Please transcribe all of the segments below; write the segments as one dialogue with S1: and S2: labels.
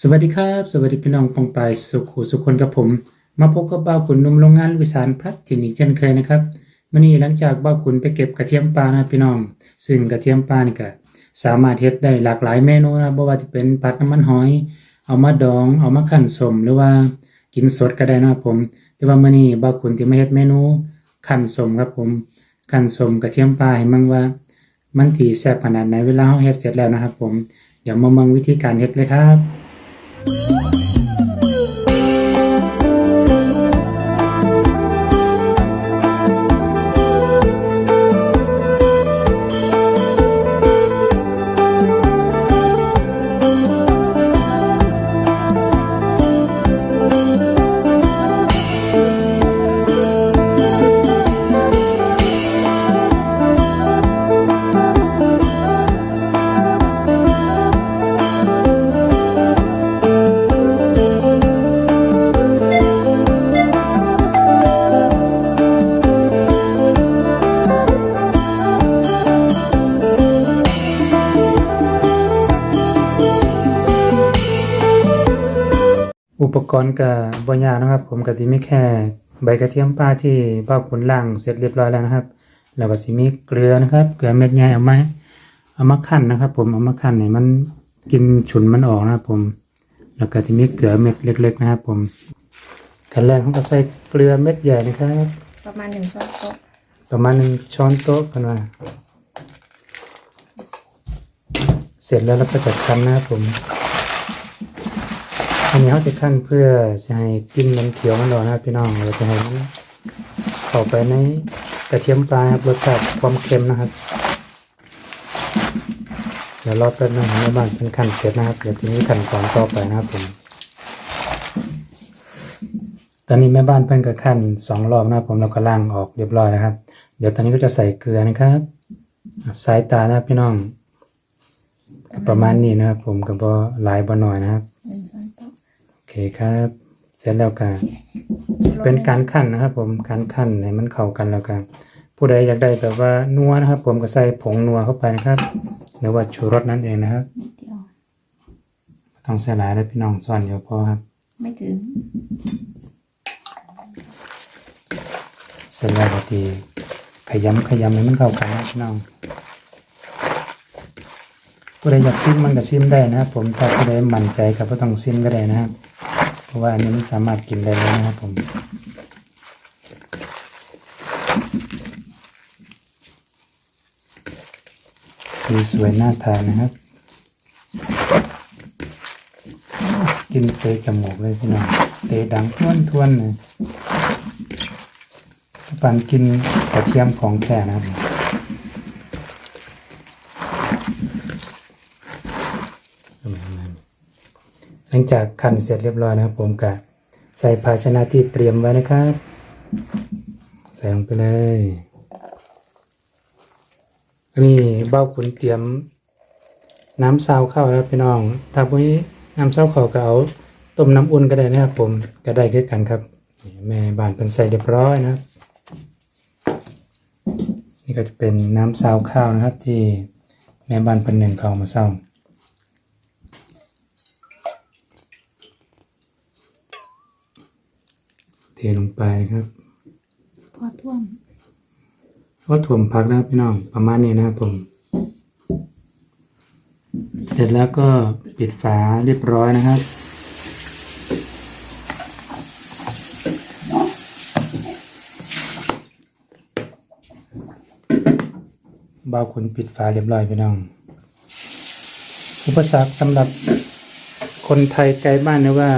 S1: สวัสดีครับ สวัสดีพี่น้องปองปายสุขุสุขคนกับผม มาพบกับบ่าวขุนนุ่มโรงงานวิสานพลัดถิ่นอีกเช่นเคยนะครับมื่อนี้หลังจากบ่าวขุนไปเก็บกระเทียมปลานะพี่น้อง ซึ่งกระเทียมปลานี่ก็สามารถเฮ็ดได้หลากหลายเมนูนะบ่ว่าจะเป็นผัดน้ำมันหอย เอามาดอง เอามาคั่นสมหรือว่ากินสดก็ได้นะผม แต่ว่ามื่อนี้บ่าวขุนที่มาเฮ็ดเมนูคั่นสมครับผมคั่นสมกระเทียมปลาให้มั่งว่า มันที่แซ่บขนาดไหนเวลาเฮาเฮ็ดเสร็จแล้วนะครับผมเดี๋ยวมาเมืองวิธีการเฮ็ดเลยครับ Bye. อุปกรณ์ก็บ่ยากนะครับ ผมก็สิมีแค่ใบกระเทียมป่าที่บ่าวขุนล่างเสร็จเรียบร้อยแล้วนะครับ แล้วก็สิมีเกลือนะครับ เกลือเม็ดใหญ่เอามาเอามาคั่นนะครับ ผมเอามาคั่นให้มันกินฉุนมันออกนะครับ ผม แล้วก็สิมีเกลือเม็ดเล็ก ๆ นะครับ ผมขั้นแรกเราก็ใส่เกลือเม็ดใหญ่นะครับ
S2: ประมาณหนึ่งช้อนโต๊ะ
S1: ประมาณหนึ่งช้อนโต๊ะกันมาเสร็จแล้วเราก็จะคั้นนะครับผม อันนี้เขาจะคั้นเพื่อจะให้กินมันเขียวมันรอนนะครับพี่น้องเราจะให้เข้าไปในกระเทียมปลาครับรสชาติความเค็มนะครับ เดี๋ยวรอแป๊บนึงให้แม่บ้านเป็นขั้นเสร็จนะครับเดี๋ยวทีนี้ขั้นตอนต่อไปนะครับผมตอนนี้แม่บ้านเพิ่นก็ขั้นสองรอบนะครับผมเราก็ล้างออกเรียบร้อยนะครับ เดี๋ยวตอนนี้ก็จะใส่เกลือนะครับสายตานะครับพี่น้องประมาณนี้นะครับ ผมก็บ่หลายบ่น้อยนะครับ คครับ เสร็จแล้วก็จะเป็นการขั้นนะครับ ผมการขั้นให้มันเข้ากันแล้วกันผู้ใดอยากได้แบบว่านัวนะครับ ผมก็ใส่ผงนัวเข้าไปนะครับหรือว่าชูรสนั่นเองนะครับ
S2: นิดเดียว
S1: บ่ต้องใส่หลายเลยพี่น้องส่วนเดียวพอครับ
S2: ไม่ถึง
S1: เสร็จแล้วก็ทีขยำขยำให้มันเข้ากันนะพี่น้องผู้ใดอยากชิมมันก็ชิมได้นะครับ ผมถ้าผู้ใดมั่นใจก็บ่ต้องชิมก็ได้นะครับเพ ราะว่าอันนี้ไมันสามารถกินได้เลยนะครับผมสีสวยน่าทานนะครับ กินเตะจมูกเลยพี่น้องเตะดังทวนทวนๆเลยปันกินกระเทียมของแท้นะครับห ลังจากคั่นเสร็จเรียบร้อยนะครับ ผมก็ใส่ภาชนะที่เตรียมไว้นะครับ ใส่ลงไปเลยนนี้เบ้าขุนเตรียม น้ำซาวข้าวแล้วพี่น้องถ้าพวกนี้น้ำซาวเข้าก็เอาต้มน้ำอุ่นก็ได้นะครับ ผมก็ได้คือกันครับแม่บานเป็นใส่เรียบร้อยนะครับ นี่ก็จะเป็นน้ำซาวข้าวนะครับ ที่แม่บ้านเป็นหนึ่งเขามาเศร้า เทลงไปนะครับ
S2: พอท่วม
S1: ก็ถ่วมพักนะครับพี่น้องประมาณนี้นะครับผม เสร็จแล้วก็ปิดฝาเรียบร้อยนะครับเบาขนปิดฝาเรียบร้อยพี่น้อง อุปสรรคสำหรับคนไทยไกลบ้านนะว่า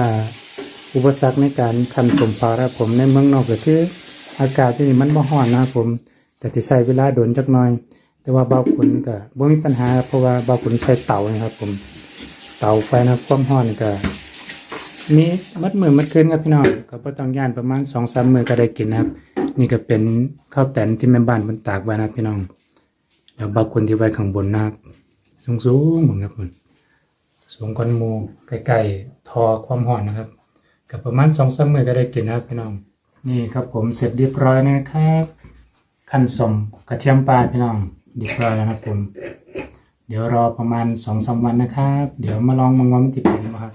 S1: อุปสรรคในการคันสมปลาครับผมในเมืองนอกก็คือ อากาศที่นี่มันบ่ร้อนนะครับผม แต่ที่ใช้เวลาโดนจักหน่อย แต่ว่าเบาขุนก็บ่มีปัญหาเพราะว่าเบาขุนใช้เตานะครับ ผมเตาไฟนะครับความร้อนก็มีมัดมือมัดคืนครับพี่น้องก็บ่ต้องย่านประมาณ2-3มื้อก็ได้กินนะครับ นี่ก็เป็นข้าวแตนที่แม่บ้านเพิ่นตากไว้นะพี่น้องแล้วบางคนที่ไว้ข้างบนนะครับสูงสูงหมดครับผมสูงกว่าหมูใกล้ๆทอความร้อนนะครับ กับประมาณสองสามมือก็ได้กินนะครับพี่น้อง นี่ครับผมเสร็จเรียบร้อยนะครับขั้นสมกระเทียมปลาพี่น้องเรียบร้อยแล้วนะครับผม เดี๋ยวรอประมาณสองสามวันนะครับ เดี๋ยวมาลองมังว่ามันติดเป็นไหมครับ